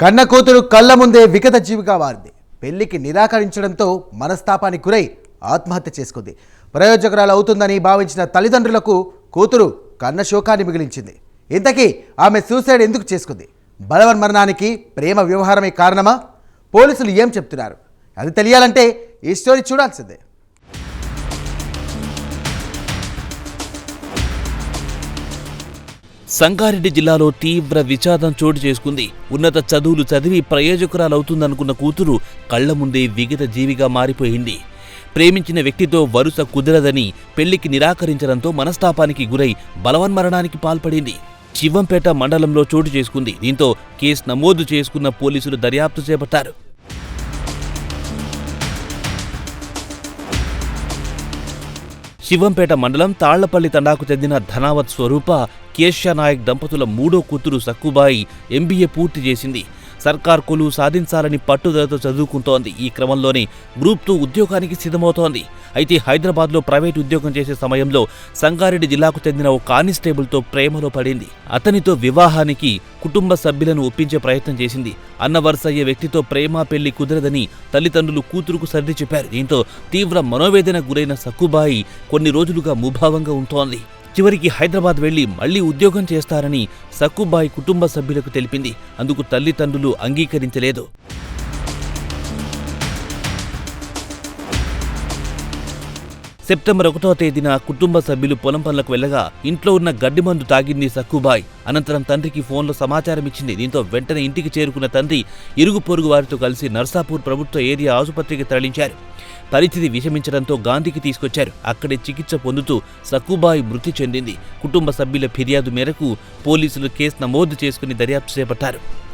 కన్న కూతురు కళ్ళ ముందే విగత జీవిగా మారింది పెళ్ళికి నిరాకరించడంతో మనస్తాపానికి గురై ఆత్మహత్య చేసుకుంది. ప్రయోజకురాలు అవుతుందని భావించిన తల్లిదండ్రులకు కూతురు కన్న శోకాన్ని మిగిలించింది. ఇంతకీ ఆమె సూసైడ్ ఎందుకు చేసుకుంది? బలవన్ మరణానికి ప్రేమ వ్యవహారమే కారణమా? పోలీసులు ఏం చెప్తున్నారు? అది తెలియాలంటే ఈ స్టోరీ చూడాల్సిందే. సంగారెడ్డి జిల్లాలో తీవ్ర విషాదం చోటు చేసుకుంది. ఉన్నత చదువులు చదివి ప్రయోజకురాలవుతుందనుకున్న కూతురు కళ్ళ ముందే విగత జీవిగా మారిపోయింది. ప్రేమించిన వ్యక్తితో వరుస కుదరదని పెళ్ళికి నిరాకరించడంతో మనస్తాపానికి గురై బలవన్మరణానికి పాల్పడింది. శివంపేట మండలంలో చోటు చేసుకుంది. దీంతో కేసు నమోదు చేసుకున్న పోలీసులు దర్యాప్తు చేపట్టారు. శివంపేట మండలం తాళ్ళపల్లి తండాకు చెందిన ధనావత్ స్వరూప కేశ్యానాయక్ దంపతుల మూడో కూతురు సక్కుబాయి ఎంబీఏ పూర్తి చేసింది. సర్కార్ కులు సాధించాలని పట్టుదలతో చదువుకుంటోంది. ఈ క్రమంలోనే గ్రూప్ టూ ఉద్యోగానికి సిద్ధమవుతోంది. అయితే హైదరాబాద్లో ప్రైవేట్ ఉద్యోగం చేసే సమయంలో సంగారెడ్డి జిల్లాకు చెందిన ఓ కానిస్టేబుల్తో ప్రేమలో పడింది. అతనితో వివాహానికి కుటుంబ సభ్యులను ఒప్పించే ప్రయత్నం చేసింది. అన్న వరుస అయ్యే వ్యక్తితో ప్రేమ పెళ్ళి కుదరదని తల్లిదండ్రులు కూతురుకు సర్ది చెప్పారు. దీంతో తీవ్ర మనోవేదన గురైన సక్కుబాయి కొన్ని రోజులుగా ముభావంగా ఉంటోంది. చివరికి హైదరాబాద్ వెళ్ళి మళ్ళీ ఉద్యోగం చేస్తారని సక్కుబాయి కుటుంబ సభ్యులకు తెలిపింది. అందుకు తల్లిదండ్రులు అంగీకరించలేదు. సెప్టెంబర్ ఒకటో తేదీన కుటుంబ సభ్యులు పొలం పనులకు వెళ్ళగా ఇంట్లో ఉన్న గడ్డి మందు తాగింది సక్కుబాయ్. అనంతరం తండ్రికి ఫోన్లో సమాచారం ఇచ్చింది. దీంతో వెంటనే ఇంటికి చేరుకున్న తండ్రి ఇరుగు పొరుగు వారితో కలిసి నర్సాపూర్ ప్రభుత్వ ఏరియా ఆసుపత్రికి తరలించారు. పరిస్థితి విషమించడంతో గాంధీకి తీసుకొచ్చారు. అక్కడే చికిత్స పొందుతూ సక్కుబాయి మృతి చెందింది. కుటుంబ సభ్యుల ఫిర్యాదు మేరకు పోలీసులు కేసు నమోదు చేసుకుని దర్యాప్తు చేపట్టారు.